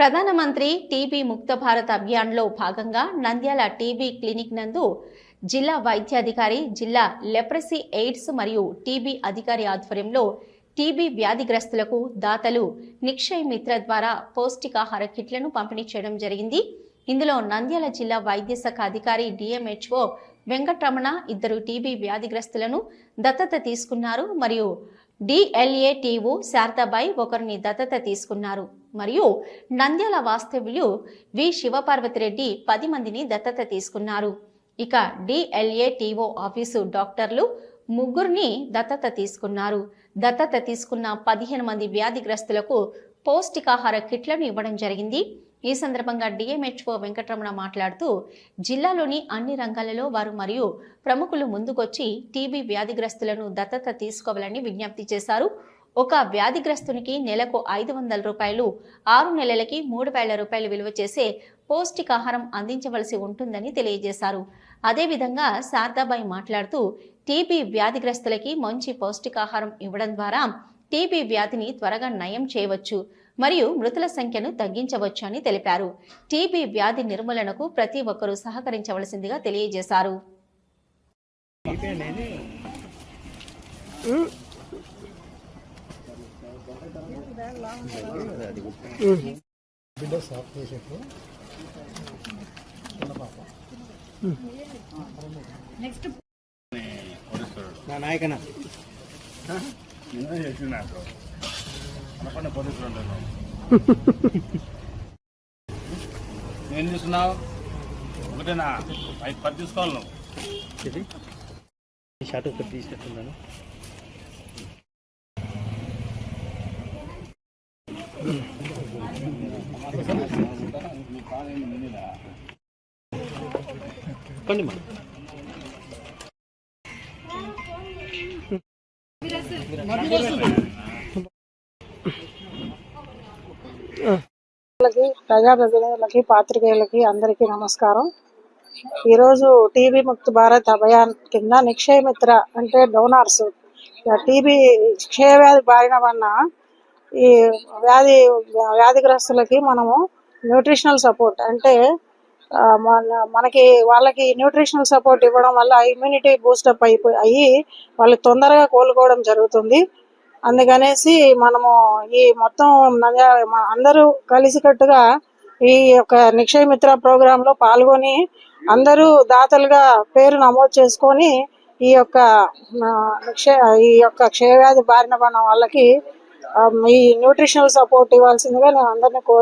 ప్రధానమంత్రి టీబీ ముక్త భారత్ అభియాన్లో భాగంగా నంద్యాల టీబీ క్లినిక్ నందు జిల్లా వైద్యాధికారి జిల్లా లెప్రసీ ఎయిడ్స్ మరియు టీబీ అధికారి ఆధ్వర్యంలో టీబీ వ్యాధిగ్రస్తులకు దాతలు నిక్షయ్ మిత్ర ద్వారా పౌష్టికాహార కిట్లను పంపిణీ చేయడం జరిగింది. ఇందులో నంద్యాల జిల్లా వైద్య శాఖ అధికారి డిఎంహెచ్ఓ వెంకటరమణ ఇద్దరు టీబీ వ్యాధిగ్రస్తులను దత్తత తీసుకున్నారు. మరియు డిఎల్ఏటీఓ శారదాబాయి ఒకరిని దత్తత తీసుకున్నారు. మరియు నంద్యాల వాస్తవ్యులు వి శివపార్వతిరెడ్డి పది మందిని దత్తత తీసుకున్నారు. ఇక డిఎల్ఏటీఓ ఆఫీసు డాక్టర్లు ముగ్గురిని దత్తత తీసుకున్నారు. దత్తత తీసుకున్న పదిహేను మంది వ్యాధిగ్రస్తులకు పౌష్టికాహార కిట్లను ఇవ్వడం జరిగింది. ఈ సందర్భంగా డిఎంహెచ్ఓ వెంకటరమణ మాట్లాడుతూ జిల్లాలోని అన్ని రంగాలలో వారు మరియు ప్రముఖులు ముందుకొచ్చి టీబీ వ్యాధిగ్రస్తులను దత్తత తీసుకోవాలని విజ్ఞప్తి చేశారు. ఒక వ్యాధిగ్రస్తునికి నెలకు ఐదు వందల రూపాయలు ఆరు నెలలకి మూడు వేల రూపాయలు విలువ చేసే పౌష్టికాహారం అందించవలసి ఉంటుందని తెలియజేశారు. అదేవిధంగా శారదాబాయి మాట్లాడుతూ టీబీ వ్యాధిగ్రస్తులకి మంచి పౌష్టికాహారం ఇవ్వడం ద్వారా టీబీ వ్యాధిని త్వరగా నయం చేయవచ్చు మరియు మృతుల సంఖ్యను తగ్గించవచ్చు అని తెలిపారు. టీబీ వ్యాధి నిర్మూలనకు ప్రతి ఒక్కరూ సహకరించవలసిందిగా తెలియజేశారు. నా నాయకన? ఏం చూస్తున్నావు ఒకటేనా ఐదు పది తీసుకోవాలి నువ్వు ఇది ఈ షర్ట్ ఒకటి తీసుకెట్టున్నాను పండి మా ప్రజలకి పాత్రికేయులకి అందరికీ నమస్కారం. ఈరోజు టీబీ ముక్త భారత్ అభియాన్ కింద నిక్షయ మిత్ర అంటే డోనార్స్ టీబీ క్షయ వ్యాధి బారిన వలన ఈ వ్యాధి వ్యాధిగ్రస్తులకి మనము న్యూట్రిషనల్ సపోర్ట్ అంటే మన మనకి వాళ్ళకి న్యూట్రిషనల్ సపోర్ట్ ఇవ్వడం వల్ల ఇమ్యూనిటీ బూస్టప్ అయిపోయి అయ్యి వాళ్ళు తొందరగా కోలుకోవడం జరుగుతుంది. అందుకనేసి మనము ఈ మొత్తం అందరూ కలిసికట్టుగా ఈ యొక్క నిక్షయ మిత్ర ప్రోగ్రామ్లో పాల్గొని అందరూ దాతలుగా పేరు నమోదు చేసుకొని ఈ యొక్క ఆ, నిక్షయ ఈ యొక్క క్షయవ్యాధి బారిన పడిన వాళ్ళకి ఈ న్యూట్రిషనల్ సపోర్ట్ ఇవ్వాల్సిందిగా నేను అందరినీ కో